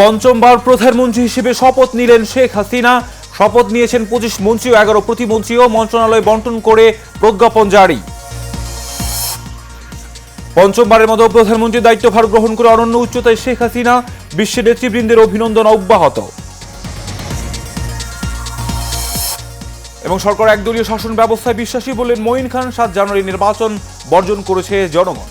পঞ্চমবার প্রধানমন্ত্রী হিসেবে শপথ নিলেন শেখ হাসিনা। শপথ নিয়েছেন পঁচিশ মন্ত্রী ও এগারো প্রতিমন্ত্রীও মন্ত্রণালয় বন্টন করে প্রজ্ঞাপন জারি। পঞ্চমবারের মতো প্রধানমন্ত্রীর দায়িত্বভার গ্রহণ করে অনন্য উচ্চতায় শেখ হাসিনা বিশ্বের নেতৃবৃন্দের অভিনন্দন অব্যাহত। এবং সরকার একদলীয় শাসন ব্যবস্থায় বিশ্বাসী বললেন, মঈন খান সাত জানুয়ারি নির্বাচন বর্জন করেছে জনগণ।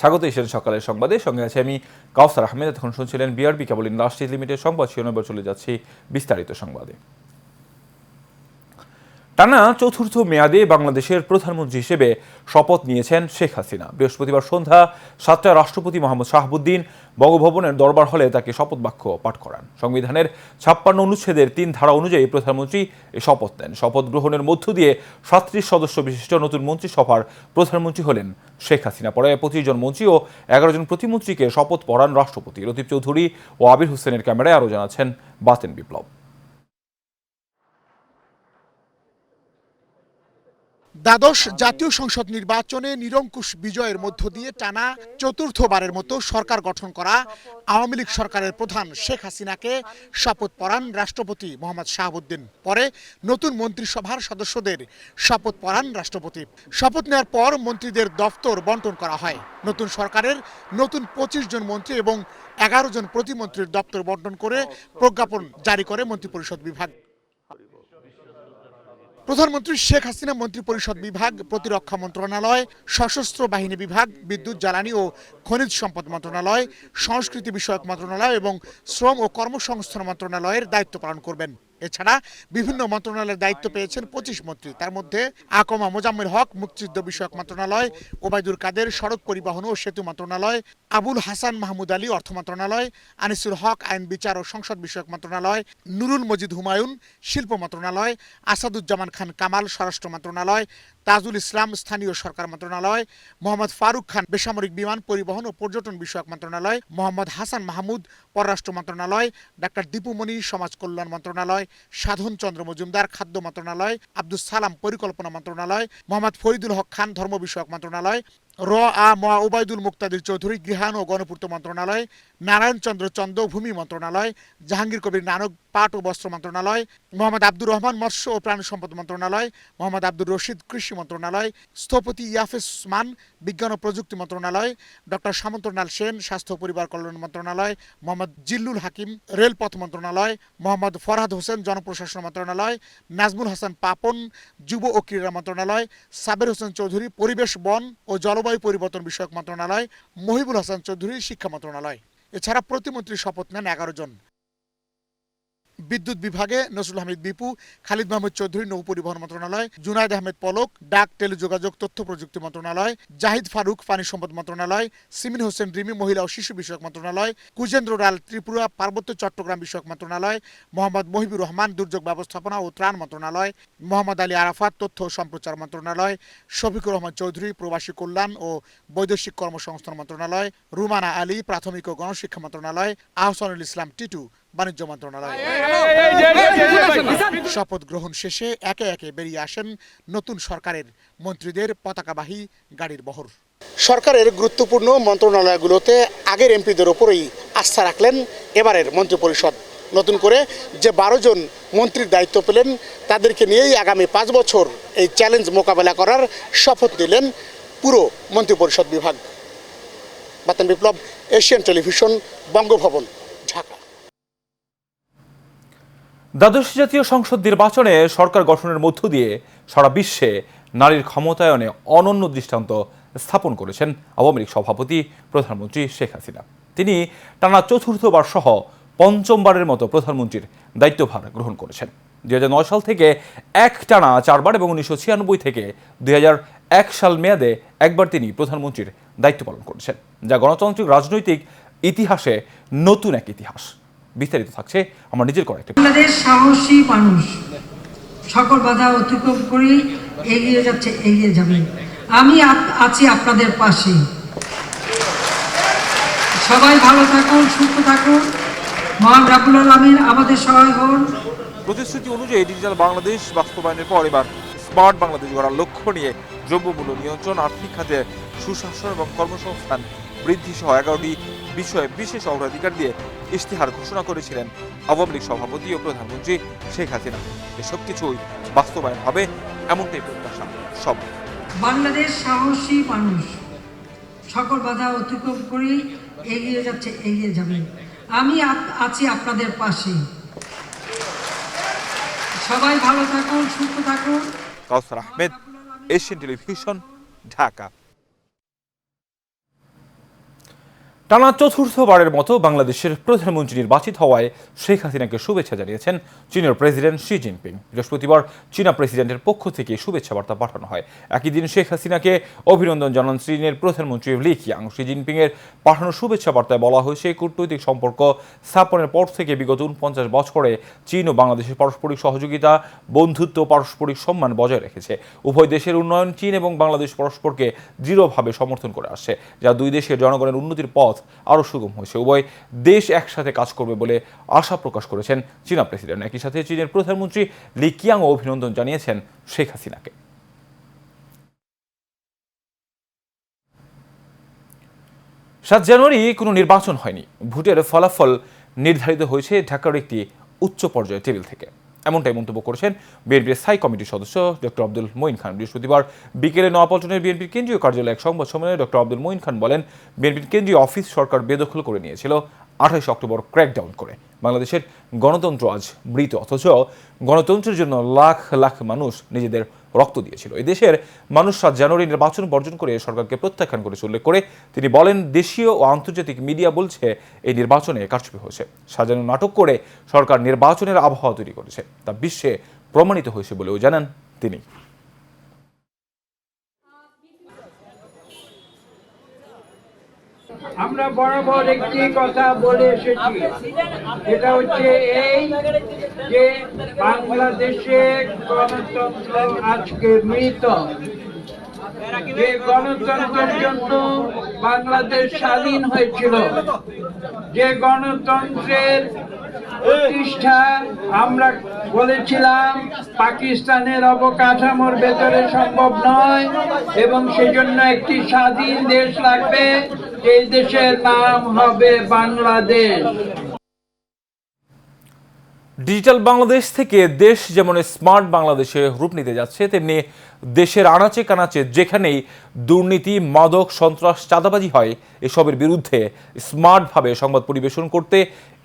স্বাগত এসেছেন সকালের সংবাদে। সঙ্গে আছে আমি কাউসার আহমেদ। এখন শুনছিলেন বিআরবি কেবল ইন্ডাস্ট্রিজ লিমিটেড সংবাদ। শিরোনামে চলে যাচ্ছি বিস্তারিত সংবাদে। টানা চতুর্থ মেয়াদে বাংলাদেশের প্রধানমন্ত্রী হিসেবে শপথ নিয়েছেন শেখ হাসিনা। বৃহস্পতিবার সন্ধ্যা সাতটায় রাষ্ট্রপতি মোহাম্মদ শাহাবুদ্দিন বঙ্গভবনের দরবার হলে তাকে শপথ বাক্য পাঠ করান। সংবিধানের ছাপ্পান্ন অনুচ্ছেদের তিন ধারা অনুযায়ী প্রধানমন্ত্রী এই শপথ নেন। শপথ গ্রহণের মধ্য দিয়ে সাতত্রিশ সদস্য বিশিষ্ট নতুন মন্ত্রিসভার প্রধানমন্ত্রী হলেন শেখ হাসিনা। পরে পঁচিশ জন মন্ত্রী ও এগারো জন প্রতিমন্ত্রীকে শপথ পড়ান রাষ্ট্রপতি। লতিফ চৌধুরী ও আবির হোসেনের ক্যামেরায় আরও জানাচ্ছেন বাতেন বিপ্লব। দ্বাদশ জাতীয় সংসদ নির্বাচনে নিরঙ্কুশ বিজয়ের মধ্য দিয়ে টানা চতুর্থবারের মতো সরকার গঠন করা আওয়ামী লীগ সরকারের প্রধান শেখ হাসিনাকে শপথ পড়ান রাষ্ট্রপতি মোহাম্মদ শাহাবুদ্দিন। পরে নতুন মন্ত্রিসভার সদস্যদের শপথ পড়ান রাষ্ট্রপতি। শপথ নেওয়ার পর মন্ত্রীদের দফতর বন্টন করা হয়। নতুন সরকারের নতুন পঁচিশ জন মন্ত্রী এবং এগারো জন প্রতিমন্ত্রীর দপ্তর বন্টন করে প্রজ্ঞাপন জারি করে মন্ত্রিপরিষদ বিভাগ। প্রধানমন্ত্রী শেখ হাসিনা মন্ত্রিপরিষদ বিভাগ, প্রতিরক্ষা মন্ত্রণালয়, সশস্ত্র বাহিনী বিভাগ, বিদ্যুৎ, জ্বালানি ও খনিজ সম্পদ মন্ত্রণালয়, সংস্কৃতি বিষয়ক মন্ত্রণালয় এবং শ্রম ও কর্মসংস্থান মন্ত্রণালয়ের দায়িত্ব পালন করবেন। এছাড়া বিভিন্ন মন্ত্রণালয়ের দায়িত্ব পেয়েছেন পঁচিশ মন্ত্রী। তার মধ্যে আকমা মোজাম্মেল হক, মুক্তিযুদ্ধ বিষয়ক মন্ত্রণালয়, ওবায়দুল কাদের, সড়ক পরিবহন ও সেতু মন্ত্রণালয়, আবুল হাসান মাহমুদ আলী অর্থ মন্ত্রণালয় আনিসুল হক আইন, বিচার ও সংসদ বিষয়ক মন্ত্রণালয়, নুরুল মজিদ হুমায়ুন শিল্প মন্ত্রণালয়, আসাদুজ্জামান খান কামাল স্বরাষ্ট্র মন্ত্রণালয় তাজুল ইসলাম স্থানীয় সরকার মন্ত্রণালয়, মোহাম্মদ ফারুক খান বেসামরিক বিমান পরিবহন ও পর্যটন বিষয়ক মন্ত্রণালয়, মোহাম্মদ হাসান মাহমুদ পররাষ্ট্র মন্ত্রণালয়, ডাক্তার দীপুমণি সমাজ কল্যাণ মন্ত্রণালয়, সাধন চন্দ্র মজুমদার খাদ্য মন্ত্রণালয় আব্দুল সালাম পরিকল্পনা মন্ত্রণালয়, মোহাম্মদ ফরিদুল হক খান ধর্ম বিষয়ক মন্ত্রণালয় র আ ম ওবায়দুল মুক্তাদির চৌধুরী গৃহায়ণ ও গণপূর্ত মন্ত্রণালয়, নারায়ণ চন্দ্র চন্দ, ভূমি মন্ত্রণালয়, জাহাঙ্গীর কবির নানক, পাট ও বস্ত্র মন্ত্রণালয়, মোহাম্মদ আব্দুর রহমান মৎস্য ও প্রাণী সম্পদ মন্ত্রণালয়, মোহাম্মদ আব্দুর রশিদ কৃষি মন্ত্রণালয়, স্থপতি ইয়াফিস উসমান, বিজ্ঞান ও প্রযুক্তি মন্ত্রণালয়, ডক্টর সামন্তনাল সেন, স্বাস্থ্য পরিবার কল্যাণ মন্ত্রণালয়, মোহাম্মদ জিল্লুল হাকিম, রেলপথ মন্ত্রণালয়, মোহাম্মদ ফরহাদ হোসেন জনপ্রশাসন মন্ত্রণালয়, নাজমুল হাসান পাপন, যুব ও ক্রীড়া মন্ত্রণালয়, সাবের হোসেন চৌধুরী, পরিবেশ বন ও জলবায়ু পরিবর্তন বিষয়ক মন্ত্রণালয় মহিবুল হাসান চৌধুরী শিক্ষা মন্ত্রণালয়। এছাড়া প্রতিমন্ত্রী শপথ নেন এগারো জন। বিদ্যুৎ বিভাগে নসরুল হামিদ বিপু, খালিদ মাহমুদ চৌধুরী, নৌ পরিবহন মন্ত্রণালয়, জুনায়দ আহমেদ পলক, ডাক টেলিযোগাযোগ, তথ্য প্রযুক্তি মন্ত্রণালয়, জাহিদ ফারুক, পানি সম্পদ মন্ত্রণালয়, সিমিন হোসেন রিমি, মহিলা ও শিশু বিষয়ক মন্ত্রণালয়, কুজেন্দ্র রাল ত্রিপুরা, পার্বত্য চট্টগ্রাম বিষয়ক মন্ত্রণালয়, মোহাম্মদ মহিবুর রহমান, দুর্যোগ ব্যবস্থাপনা ও ত্রাণ মন্ত্রণালয়, মোহাম্মদ আলী আরাফাত, তথ্য ও সম্প্রচার মন্ত্রণালয়, শফিকুর রহমান চৌধুরী, প্রবাসী কল্যাণ ও বৈদেশিক কর্মসংস্থান মন্ত্রণালয়, রুমানা আলী, প্রাথমিক ও গণশিক্ষা মন্ত্রণালয়, আহসানুল ইসলাম টিটু। বাণিজ্য মন্ত্রণালয় শপথ গ্রহণ শেষে একে একে বেরিয়ে আসেন নতুন সরকারের মন্ত্রীদের পতাকাবাহী গাড়ির বহর সরকারের গুরুত্বপূর্ণ মন্ত্রণালয়গুলোতে আগের এমপিদের ওপরেই আস্থা রাখলেন এবারের মন্ত্রিপরিষদ নতুন করে যে বারো জন মন্ত্রীর দায়িত্ব পেলেন তাদেরকে নিয়েই আগামী পাঁচ বছর এই চ্যালেঞ্জ মোকাবেলা করার শপথ নিলেন পুরো মন্ত্রিপরিষদ বিভাগ বাতান বিপ্লব এশিয়ান টেলিভিশন বঙ্গভবন ঢাকা দ্বাদশ জাতীয় সংসদ নির্বাচনে সরকার গঠনের মধ্য দিয়ে সারা বিশ্বে নারীর ক্ষমতায়নে অনন্য দৃষ্টান্ত স্থাপন করেছেন আওয়ামী লীগ সভাপতি প্রধানমন্ত্রী শেখ হাসিনা। তিনি টানা চতুর্থবার সহ পঞ্চমবারের মতো প্রধানমন্ত্রীর দায়িত্বভার গ্রহণ করেছেন। দুই নয় সাল থেকে এক টানা চারবার এবং উনিশশো ছিয়ানব্বই থেকে দুই এক সাল মেয়াদে একবার তিনি প্রধানমন্ত্রীর দায়িত্ব পালন করেছেন, যা গণতান্ত্রিক রাজনৈতিক ইতিহাসে নতুন এক ইতিহাস। বিস্তারিত থাকছে আমার নিজের করা একটি বাংলাদেশ সাহসী মানুষ। সকল বাধা অতিক্রম করে এগিয়ে যাচ্ছে এগিয়ে যাবে। আমি আছি আপনাদের পাশে। সবাই ভালো থাকুন সুস্থ থাকুন। মহান রাবুল আলমিন আমাদের সহায় হন। প্রতিশ্রুতি অনুযায়ী ডিজিটাল বাংলাদেশ বাস্তবায়নের পর এবার স্মার্ট বাংলাদেশ গড়ার লক্ষ্য নিয়ে দ্রব্যমূল্য নিয়ন্ত্রণ আর্থিক খাতে সুশাসন এবং কর্মসংস্থান বৃদ্ধি সহ এগারোটি বিষয়ে বিশেষ অগ্রাধিকার দিয়ে ইশতেহার ঘোষণা করেছিলেন আওয়ামী লীগ সভাপতি ও প্রধানমন্ত্রী শেখ হাসিনা। এসব কিছুই বাস্তবায়ন হবে এমনটাই প্রত্যাশা সব। বাংলাদেশ সাহসী মানুষ। সকল বাধা অতিক্রম করে এগিয়ে যাচ্ছে এগিয়ে যাবে। আমি আছি আপনাদের পাশে। সবাই ভালো থাকুন সুস্থ থাকুন। Kawsar Ahmed Asian television Dhaka. টানা চতুর্থবারের মতো বাংলাদেশের প্রধানমন্ত্রী নির্বাচিত হওয়ায় শেখ হাসিনাকে শুভেচ্ছা জানিয়েছেন চীনের প্রেসিডেন্ট শি জিনপিং। বৃহস্পতিবার চীনা প্রেসিডেন্টের পক্ষ থেকে শুভেচ্ছা বার্তা পাঠানো হয়। একই দিন শেখ হাসিনাকে অভিনন্দন জানান চীনের প্রধানমন্ত্রী লি কিয়াং। শি জিনপিংয়ের পাঠানো শুভেচ্ছা বার্তায় বলা হয়েছে কূটনৈতিক সম্পর্ক স্থাপনের পর থেকে বিগত উনপঞ্চাশ বছরে চীন ও বাংলাদেশের পারস্পরিক সহযোগিতা, বন্ধুত্ব পারস্পরিক সম্মান বজায় রেখেছে। উভয় দেশের উন্নয়ন চীন এবং বাংলাদেশ পরস্পরকে দৃঢ়ভাবে সমর্থন করে আসছে, যা দুই দেশের জনগণের উন্নতির পথ আরও সুগম হয়েছে। উভয় দেশ একসাথে কাজ করবে বলে আশা প্রকাশ করেছেন চীনা প্রেসিডেন্ট। একই সাথে চীনের প্রধানমন্ত্রী লি কিয়াং অভিনন্দন জানিয়েছেন শেখ হাসিনাকে। সাত জানুয়ারি কোনো নির্বাচন হয়নি। ভোটের ফলাফল নির্ধারিত হয়েছে ঢাকার একটি উচ্চ পর্যায়ের টেবিল থেকে। এমনটাই মন্তব্য করেছেন বিএনপির স্থায়ী কমিটির সদস্য ডক্টর আব্দুল মঈন খান। বৃহস্পতিবার বিকেলে নয়াপল্টনের বিএনপির কেন্দ্রীয় কার্যালয়ে এক সংবাদ সম্মেলনে ডক্টর আব্দুল মঈন খান বলেন, বিএনপির কেন্দ্রীয় অফিস সরকার বেদখল করে নিয়েছিল। আঠাশ অক্টোবর ক্র্যাকডাউন করে। বাংলাদেশের গণতন্ত্র আজ মৃত, অথচ গণতন্ত্রের জন্য লাখ লাখ মানুষ নিজেদের রক্ত দিয়েছিল। এই দেশের মানুষ সাত জানুয়ারি নির্বাচন বর্জন করে সরকারকে প্রত্যাখ্যান করেছে উল্লেখ করে তিনি বলেন, দেশীয় ও আন্তর্জাতিক মিডিয়া বলছে, এই নির্বাচনে কারচুপি হয়েছে। সাজানো নাটক করে সরকার নির্বাচনের আবহাওয়া তৈরি করেছে। তা বিশ্বে প্রমাণিত হয়েছে বলেও জানান তিনি। আমরা বরাবর একটি কথা বলে এসেছি। এটা হচ্ছে এই যে বাংলাদেশে গণতন্ত্র আজকে মৃত। যে গণতন্ত্রের জন্য বাংলাদেশ স্বাধীন হয়েছিল। যে গণতন্ত্রের প্রতিষ্ঠা, আমরা বলেছিলাম, পাকিস্তানের অবকাঠামোর ভেতরে সম্ভব নয় এবং সেজন্য একটি স্বাধীন দেশ লাগবে। এই দেশের নাম হবে বাংলাদেশ। ডিজিটাল বাংলাদেশ থেকে দেশ যেমন স্মার্ট বাংলাদেশে রূপ নিতে যাচ্ছে, তেমনি দেশের আনাচে কানাচে যেখানেই দুর্নীতি, মাদক, সন্ত্রাস, চাঁদাবাজি হয়, এসবের বিরুদ্ধে স্মার্টভাবে সংবাদ পরিবেশন করতে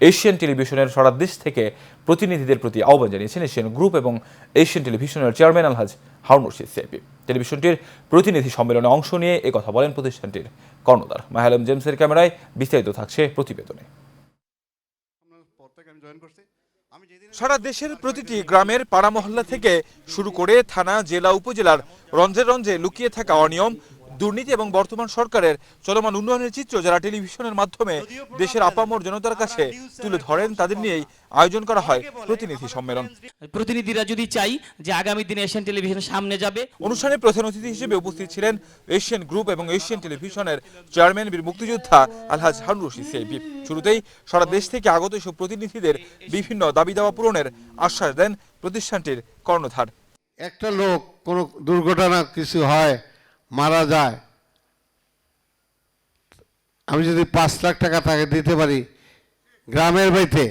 এশিয়ান টেলিভিশনের সারা দেশ থেকে প্রতিনিধিদের প্রতি আহ্বান জানিয়েছেন এশিয়ান গ্রুপ এবং এশিয়ান টেলিভিশনের চেয়ারম্যান আলহাজ হারুন রশিদ সিআইপি টেলিভিশনটির প্রতিনিধি সম্মেলনে অংশ নিয়ে এ কথা বলেন প্রতিষ্ঠানটির কর্ণধার। মাহালম জেমসের ক্যামেরায় বিস্তারিত থাকছে প্রতিবেদনে। সারা দেশের প্রতিটি গ্রামের পাড়া মহল্লা থেকে শুরু করে থানা, জেলা, উপজেলার রঞ্জে রঞ্জে লুকিয়ে থাকা অনিয়ম দুর্নীতি এবং বর্তমান সরকারের চলমান উন্নয়নের চিত্র যারা টেলিভিশনের মাধ্যমে দেশের আপামর জনতার কাছে তুলে ধরেন তাদের নিয়েই আয়োজন করা হয় প্রতিনিধি সম্মেলন। প্রতিনিধিরা যদি চাই যে আগামী দিনে এশিয়ান টেলিভিশন সামনে যাবে অনুষ্ঠানে প্রধান অতিথি হিসেবে উপস্থিত ছিলেন এশিয়ান গ্রুপ এবং এশিয়ান টেলিভিশনের চেয়ারম্যান বীর মুক্তিযোদ্ধা আলহাজ হারুন রশিদ সিআইপি শুরুতেই সারা দেশ থেকে আগত এসব প্রতিনিধিদের বিভিন্ন দাবি দাওয়া পূরণের আশ্বাস দেন প্রতিষ্ঠানটির কর্ণধার। একটা লোক কোনো দুর্ঘটনা কিছু হয় মারা যায়। আমি যদি পাঁচ লাখ টাকা তাকে দিতে পারি গ্রামের বাড়িতে,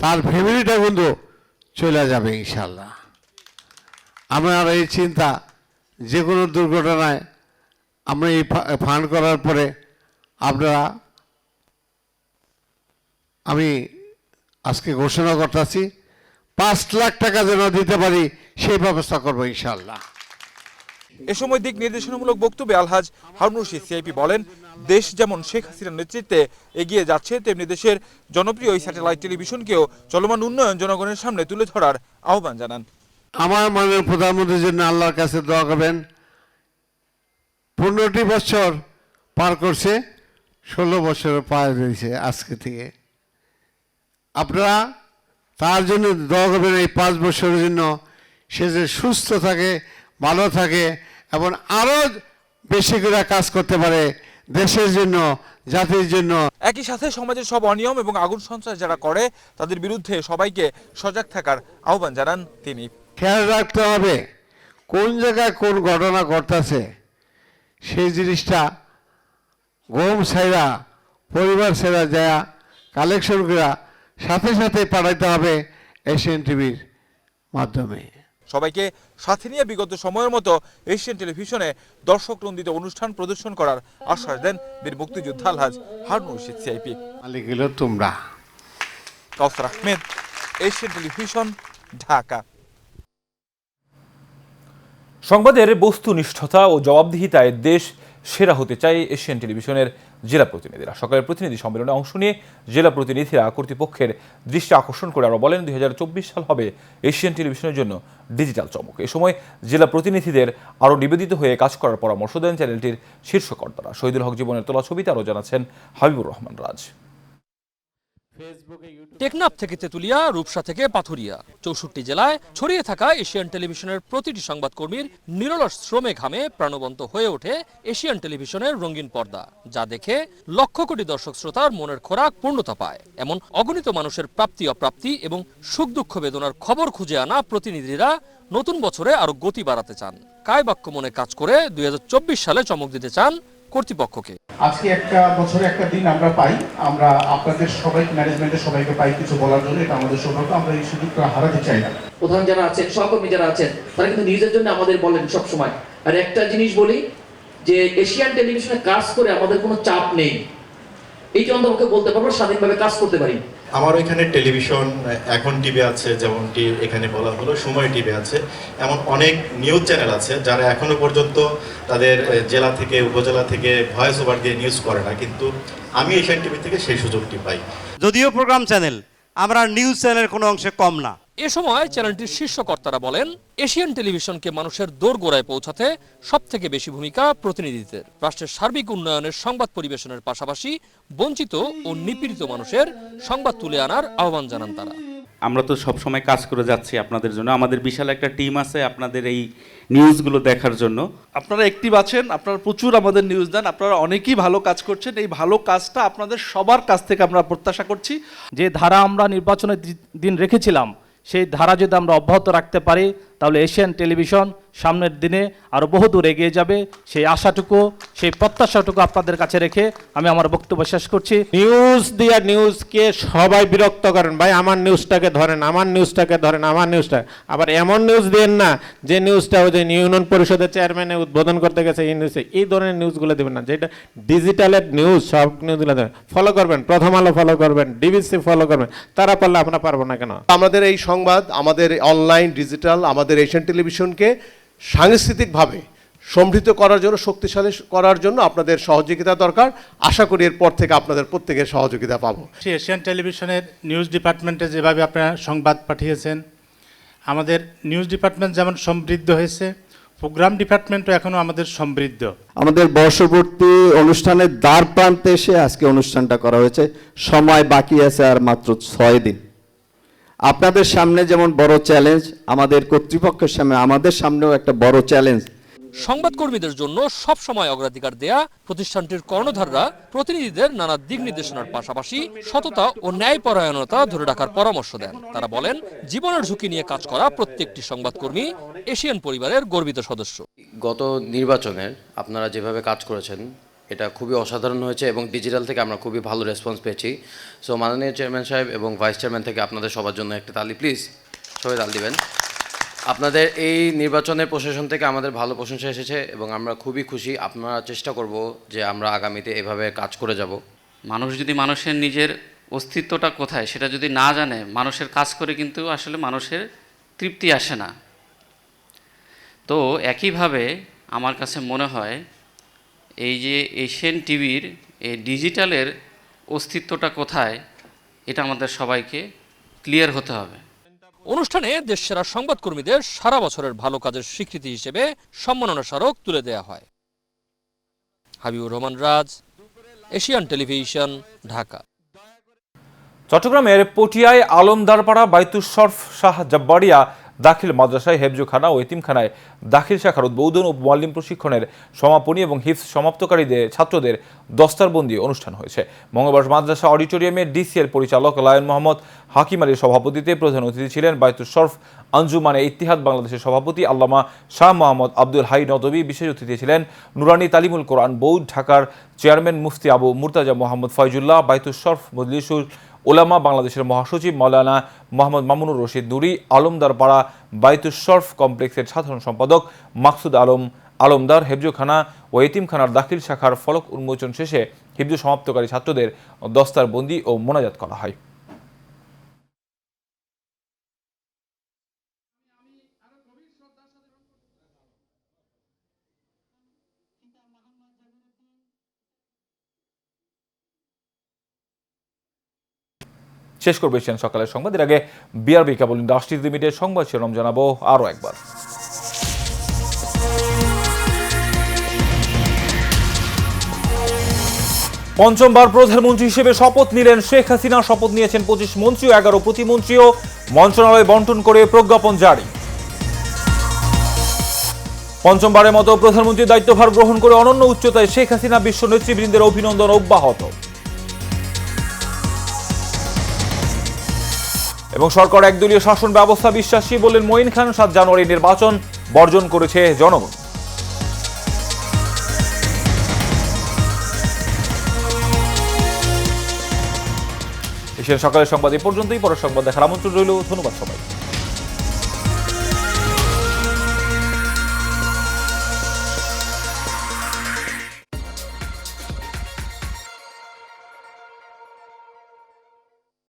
তার ফ্যামিলিটা কিন্তু চলে যাবে ইনশাল্লাহ আমার এই চিন্তা, যে কোনো দুর্ঘটনায় আমরা এই ফান্ড করার পরে আপনারা, আমি আজকে ঘোষণা করতেছি, পাঁচ লাখ টাকা যেন দিতে পারি সেই ব্যবস্থা করব ইনশাল্লাহ এ সময় দিক নির্দেশনামূলক বক্তব্যে আলহাজ হারুন রশিদ, সিআইপি বলেন, দেশ যেমন শেখ হাসিনার নেতৃত্বে এগিয়ে যাচ্ছে, তেমনি দেশের জনপ্রিয় এই স্যাটেলাইট টেলিভিশনকেও চলমান উন্নয়ন জনগণের সামনে তুলে ধরার আহ্বান জানান। আমার মাননীয় প্রধানমন্ত্রীর জন্য আল্লাহর কাছে দোয়া করবেন। পনেরোটি বছর পার করছে, ষোলো বছর পার রয়েছে আজকে থেকে। আপনারা তার জন্য দোয়া করবেন এই পাঁচ বছরের জন্য সে যে সুস্থ থাকে ভালো থাকে এবং আরও বেশি করে কাজ করতে পারে দেশের জন্য জাতির জন্য। একই সাথে সমাজের সব অনিয়ম এবং আগুন সন্ত্রাস যারা করে তাদের বিরুদ্ধে সবাইকে সজাগ থাকার আহ্বান জানান তিনি। খেয়াল রাখতে হবে কোন জায়গায় কোন ঘটনা ঘটতেছে। সেই জিনিসটা গম সাইরা পরিবার সেরা যা কালেকশন করা সাথে সাথে পাঠাইতে হবে এশিয়ান টিভির মাধ্যমে। সবাইকে সাথে নিয়ে বিগত সময়ের মতো এশিয়ান টেলিভিশনে দর্শক নন্দিত অনুষ্ঠান প্রদর্শন করার আশ্বাস দেন বীর মুক্তিযোদ্ধা আলহাজ হারুন রশিদ সিআইপি। তোমরা। Kawsar Ahmed Asian television Dhaka. সংবাদের বস্তুনিষ্ঠতা ও জবাবদিহিতায় দেশ সেরা হতে চায় এশিয়ান টেলিভিশনের জেলা প্রতিনিধিরা। সকালের প্রতিনিধি সম্মেলনে অংশ নিয়ে জেলা প্রতিনিধিরা কর্তৃপক্ষের দৃষ্টি আকর্ষণ করে আরও বলেন, দুই হাজার চব্বিশ সাল হবে এশিয়ান টেলিভিশনের জন্য ডিজিটাল চমক। এ সময় জেলা প্রতিনিধিদের আরও নিবেদিত হয়ে কাজ করার পরামর্শ দেন চ্যানেলটির শীর্ষকর্তারা শহীদুল হক জীবনের তোলা ছবিতে আরও জানাচ্ছেন হাবিবুর রহমান রাজ। টেকনাফ থেকে তেতুলিয়া, রূপসা থেকে পাথুরিয়া। চৌষট্টি জেলায় ছড়িয়ে থাকা এশিয়ান টেলিভিশনের প্রতিটি সংবাদকর্মীর নিরলস শ্রমে ঘামে প্রাণবন্ত হয়ে ওঠে এশিয়ান টেলিভিশনের রঙিন পর্দা, যা দেখে লক্ষ কোটি দর্শক শ্রোতার মনের খোরাক পূর্ণতা পায়। এমন অগণিত মানুষের প্রাপ্তি অপ্রাপ্তি এবং সুখ দুঃখ বেদনার খবর খুঁজে আনা প্রতিনিধিরা নতুন বছরে আরও গতি বাড়াতে চান। কায় বাক্য মনে কাজ করে দুই হাজার চব্বিশ সালে চমক দিতে চান কর্তৃপক্ষকে। আজকে একটা বছরে একটা দিন আমরা পাই। আমরা আপনাদের সবাই ম্যানেজমেন্টের সবাইকে পাই কিছু বলার জন্য। এটা আমাদের সৌভাগ্য। আমরা এই সুযোগটা হারাতে চাই না। প্রধান যারা আছেন সহকর্মী যারা আছেন তারা কিন্তু নিজের জন্য আমাদের বলেন সব সময় আর একটা জিনিস বলি যে এশিয়ান টেলিভিশনে কাজ করে আমাদের কোনো চাপ নেই। এইটা অন্তপক্ষে বলতে পারব স্বাধীনভাবে কাজ করতে পারি। আমার ওইখানে টেলিভিশন, এখন টিভি আছে, যেমনটি এখানে বলা হলো, সময় টিভি আছে। এমন অনেক নিউজ চ্যানেল আছে, যারা এখনও পর্যন্ত তাদের জেলা থেকে, উপজেলা থেকে ভয়েস ওভার দিয়ে নিউজ করে না, কিন্তু আমি এশিয়ান টিভি থেকে সেই সুযোগটি পাই। যদিও প্রোগ্রাম চ্যানেল, আমরা নিউজ চ্যানেলের কোনো অংশে কম না। এ সময় চ্যানেলটির শীর্ষ কর্তারা বলেন এশিয়ান টেলিভিশনকে মানুষের দোরগোড়ায় পৌঁছাতে সব থেকে বেশি ভূমিকা প্রতিনিধিদের। রাষ্ট্রের সার্বিক উন্নয়নের সংবাদ পরিবেশনের পাশাপাশি বঞ্চিত ও নিপীড়িত মানুষের সংবাদ তুলে আনার আহ্বান জানান তারা। আমরা তো সব সময় কাজ করে যাচ্ছি আপনাদের জন্য। আমাদের বিশাল একটা টিম আছে আপনাদের এই নিউজগুলো দেখার জন্য। আপনারা অ্যাক্টিভ আছেন আপনারা প্রচুর আমাদের নিউজ দেন আপনারা অনেকেই ভালো কাজ করছেন। এই ভালো কাজটা আপনাদের সবার কাছ থেকে আমরা প্রত্যাশা করছি। যে ধারা আমরা নির্বাচনের দিন রেখেছিলাম সেই ধারা যদি আমরা অব্যাহত রাখতে পারি তাহলে এশিয়ান টেলিভিশন সামনের দিনে আরও বহুদূর এগিয়ে যাবে। সেই আশাটুকু সেই প্রত্যাশাটুকু আপনাদের কাছে রেখে আমি আমার বক্তব্য শেষ করছি। নিউজ দিয়া নিউজকে সবাই বিরক্ত করেন। ভাই আমার নিউজটাকে ধরেন আমার নিউজটাকে ধরেন আমার নিউজটা আবার এমন নিউজ দেন না যে নিউজটা ওই যে ইউনিয়ন পরিষদের চেয়ারম্যানে উদ্বোধন করতে গেছে এই নিউজে এই ধরনের নিউজগুলো দেবেন না যেটা ডিজিটালের নিউজ সব নিউজগুলো দেবেন। ফলো করবেন প্রথম আলো ফলো করবেন ডিবিসি ফলো করবেন। তারা পারলে আমরা পারব না কেন? আমাদের এই সংবাদ আমাদের অনলাইন ডিজিটাল আমাদের এশিয়ান টেলিভিশনকে সাংস্কৃতিকভাবে সমৃদ্ধ করার জন্য শক্তিশালী করার জন্য আপনাদের সহযোগিতা দরকার। আশা করি এরপর থেকে আপনাদের প্রত্যেকের সহযোগিতা পাবো। এশিয়ান টেলিভিশনের নিউজ ডিপার্টমেন্টে যেভাবে আপনারা সংবাদ পাঠিয়েছেন আমাদের নিউজ ডিপার্টমেন্ট যেমন সমৃদ্ধ হয়েছে প্রোগ্রাম ডিপার্টমেন্টও এখনও আমাদের সমৃদ্ধ। আমাদের বর্ষপূর্তি অনুষ্ঠানের দ্বার প্রান্তে এসে আজকে অনুষ্ঠানটা করা হয়েছে। সময় বাকি আছে আর মাত্র ছয় দিন। আপনাদের সামনে যেমন বড় চ্যালেঞ্জ আমাদের কর্তৃপক্ষের সামনে আমাদের সামনেও একটা বড় চ্যালেঞ্জ। সংবাদকর্মীদের জন্য সব সময় অগ্রাধিকার দেয়া প্রতিষ্ঠানটির কর্ণধাররা প্রতিনিধিদের নানা দিক নির্দেশনার পাশাপাশি সততা ও ন্যায়পরায়ণতা ধরে রাখার পরামর্শ দেন। তারা বলেন জীবনের ঝুঁকি নিয়ে কাজ করা প্রত্যেকটি সংবাদকর্মী এশিয়ান পরিবারের গর্বিত সদস্য। গত নির্বাচনের আপনারা যেভাবে কাজ করেছেন এটা খুবই অসাধারণ হয়েছে এবং ডিজিটাল থেকে আমরা খুবই ভালো রেসপন্স পেয়েছি। সো মাননীয় চেয়ারম্যান সাহেব এবং ভাইস চেয়ারম্যান থেকে আপনাদের সবার জন্য একটা তালি প্লিজ সবাই তাল দিবেন। আপনাদের এই নির্বাচনের প্রশাসন থেকে আমাদের ভালো প্রশংসা এসেছে এবং আমরা খুবই খুশি। আপনারা চেষ্টা করব যে আমরা আগামীতে এভাবে কাজ করে যাব। মানুষ যদি মানুষের নিজের অস্তিত্বটা কোথায় সেটা যদি না জানে, মানুষের কাজ করে কিন্তু আসলে মানুষের তৃপ্তি আসে না। তো, একইভাবে আমার কাছে মনে হয় এই যে এশিয়ান টিভির এই ডিজিটালের অস্তিত্বটা কোথায় এটা আমাদের সবাইকে ক্লিয়ার হতে হবে। অনুষ্ঠানে দেশসেরা সংবাদকর্মীদের সারা বছরের ভালো কাজের স্বীকৃতি হিসেবে সম্মাননা স্মারক তুলে দেয়া হয়। Habibur Rahman Raj Asian television Dhaka. চট্টগ্রামের পটিয়ায় আলমদারপাড়া বাইতুস শরফ শাহ জব্বারিয়া দাখিল মাদ্রাসায় হেফজুখানা ও এতিমখানায় দাখিল শাখার উদ্বোধন ও মোয়াল্লিম প্রশিক্ষণের সমাপনী এবং হিফস সমাপ্তকারীদের ছাত্রদের দস্তারবন্দি অনুষ্ঠান হয়েছে। মঙ্গলবার মাদ্রাসা অডিটোরিয়ামে ডিসিএল পরিচালক লায়ন মোহাম্মদ হাকিম আলীর সভাপতিতে প্রধান অতিথি ছিলেন বায়তুল শরফ আঞ্জুমানে ইতিহাদ বাংলাদেশের সভাপতি আল্লামা শাহ মোহাম্মদ আব্দুল হাই নদবী। বিশেষ অতিথি ছিলেন নুরানি তালিমুল কোরআন বৌদ্ধ ঢাকার চেয়ারম্যান মুফতি আবু মুর্তাজা মোহাম্মদ ফয়জুল্লাহ, বাইতুল শরফ মজলিসুল ওলামা বাংলাদেশের মহাসচিব মৌলানা মোহাম্মদ মামুনুর রশিদ নুরি আলমদারপাড়া পাড়া বাইতুল কমপ্লেক্সের সাধারণ সম্পাদক মাকসুদ আলম আলমদার, হেফজুখানা ও এতিমখানার দাখিল শাখার ফলক উন্মোচন শেষে হিফজু সমাপ্তকারী ছাত্রদের দস্তারবন্দি ও মোনাজাত করা হয়। শেষ করবে এশিয়ান সকালের সংবাদ। এর আগে বিআরবি কেবল ইন্ডাস্ট্রিজ লিমিটেড সংবাদ শিরোনাম জানাব আরও একবার। পঞ্চমবার প্রধানমন্ত্রী হিসেবে শপথ নিলেন শেখ হাসিনা। শপথ নিয়েছেন পঁচিশ মন্ত্রী ও এগারো প্রতিমন্ত্রীও। মন্ত্রণালয় বন্টন করে প্রজ্ঞাপন জারি। পঞ্চমবারের মতো প্রধানমন্ত্রীর দায়িত্বভার গ্রহণ করে অনন্য উচ্চতায় শেখ হাসিনা বিশ্ব নেতৃবৃন্দের অভিনন্দন অব্যাহত। এবং সরকার একদলীয় শাসন ব্যবস্থা বিশ্বাসী বললেন মঈন খান সাত জানুয়ারি নির্বাচন বর্জন করেছে জনগণ এশিয়ান সকালের সংবাদ এ পর্যন্তই, পরের সংবাদ দেখার আমন্ত্রণ রইল, ধন্যবাদ সবাই